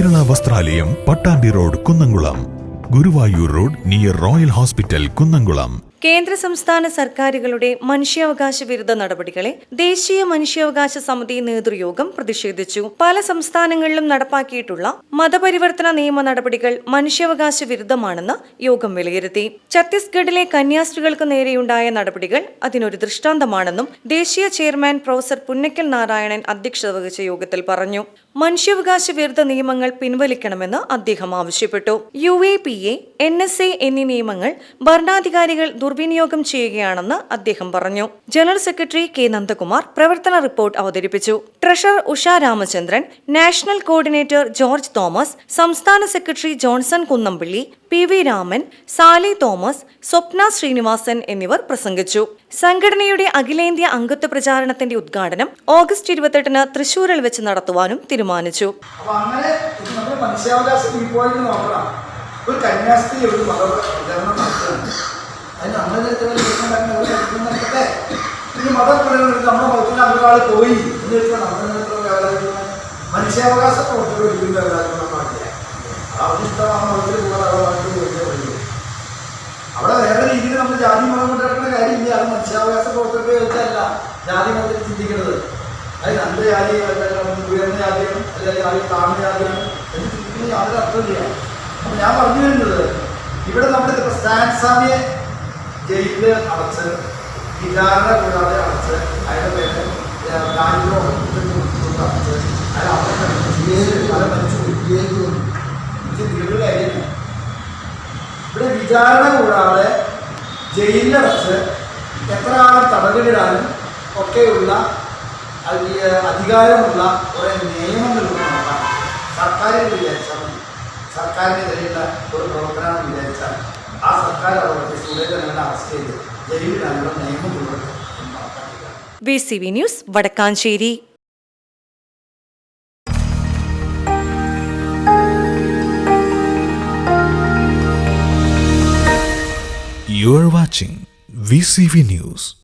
വസ്ത്രാലയം Pattambi road Kunnamkulam. Guruvayur road near royal hospital Kunnamkulam. കേന്ദ്ര സംസ്ഥാന സർക്കാരുകളുടെ മനുഷ്യാവകാശ വിരുദ്ധ നടപടികളെ ദേശീയ മനുഷ്യാവകാശ സമിതി നേതൃയോഗം പ്രതിഷേധിച്ചു. പല സംസ്ഥാനങ്ങളിലും നടപ്പാക്കിയിട്ടുള്ള മതപരിവർത്തന നിയമ നടപടികൾ മനുഷ്യാവകാശ വിരുദ്ധമാണെന്ന് യോഗം വിലയിരുത്തി. ഛത്തീസ്ഗഡിലെ കന്യാസ്ത്രീകൾക്ക് നേരെയുണ്ടായ നടപടികൾ അതിനൊരു ദൃഷ്ടാന്തമാണെന്നും ദേശീയ ചെയർമാൻ പ്രൊഫസർ പുന്നക്കൽ നാരായണൻ അധ്യക്ഷത വഹിച്ച യോഗത്തിൽ പറഞ്ഞു. മനുഷ്യാവകാശ വിരുദ്ധ നിയമങ്ങൾ പിൻവലിക്കണമെന്ന് അദ്ദേഹം ആവശ്യപ്പെട്ടു. U A P A N S A എന്നീ നിയമങ്ങൾ ഭരണാധികാരികൾ ദുർവിനിയോഗം ചെയ്യുകയാണെന്ന് അദ്ദേഹം പറഞ്ഞു. ജനറൽ സെക്രട്ടറി കെ നന്ദകുമാർ പ്രവർത്തന റിപ്പോർട്ട് അവതരിപ്പിച്ചു. Treasurer Usha Ramachandran national coordinator George Thomas സംസ്ഥാന secretary Johnson Kunnampilly P V Raman Sally Thomas Swapna Srinivasan എന്നിവർ പ്രസംഗിച്ചു. സംഘടനയുടെ അഖിലേന്ത്യാ അംഗത്വ പ്രചാരണത്തിന്റെ ഉദ്ഘാടനം ഓഗസ്റ്റ് ഇരുപത്തെട്ടിന് തൃശൂരിൽ വെച്ച് നടത്തുവാനും തീരുമാനിച്ചു. ഒരു കന്യാസ്ത്രീ ഒരു മത അതിന് നമ്മുടെ തരത്തിലുള്ള ഇനി മതം പ്രചരണം നമ്മുടെ മതത്തിൽ അങ്ങൊരാൾ പോയി. എന്ന് വെച്ചാൽ നമ്മുടെ മനുഷ്യാവകാശ പ്രവർത്തകർ വ്യവഹാരം പാടില്ല അവരിഷ്ടമാണ് മതത്തിൽ പോയിട്ടേ അവിടെ വേറെ രീതിയിൽ നമ്മൾ ജാതി മതം കൊണ്ടിരിക്കുന്ന കാര്യമില്ല. അത് മനുഷ്യാവകാശ പ്രവർത്തകരെ വെച്ചല്ല ജാതി മതത്തിൽ ചിന്തിക്കുന്നത് അത് നല്ല ജാതി ഉയർന്ന ജാതിയാണ് അല്ലെങ്കിൽ ജാതി താഴ്ന്ന ജാതിയാണ് എന്ന് ചിന്തിക്കുന്ന യാതൊരു അർത്ഥമില്ല അപ്പം ഞാൻ പറഞ്ഞു വരുന്നത് ഇവിടെ നമ്മുടെ ഇപ്പൊ സ്റ്റാൻസാമിയെ ജയിലിൽ അടച്ച് വിചാരണ കൂടാതെ അടച്ച് അതിന്റെ പേര് രാജ്യം അടച്ച് അയാൾ അവിടെ ജയിലിൽ പല മനുഷ്യർ ചിന്തിക്കുന്ന കാര്യമില്ല ഇവിടെ വിചാരണ കൂടാതെ ജയിലിലടച്ച് എത്ര ആൾ തടവിലിടാനും ഒക്കെയുള്ള അധികാരമുള്ള കുറേ നിയമങ്ങൾ നോക്കാം സർക്കാരിന് വിചാരിച്ചാൽ മതി. സർക്കാരിനെതിരെയുള്ള ഒരു പ്രവർത്തനമാണ് വിചാരിച്ചാൽ ആ സർക്കാർ അവർക്ക് സുരേന്ദ്രനെ അറസ്റ്റ് ചെയ്ത് V news Vadakkanchery You are watching VCV News.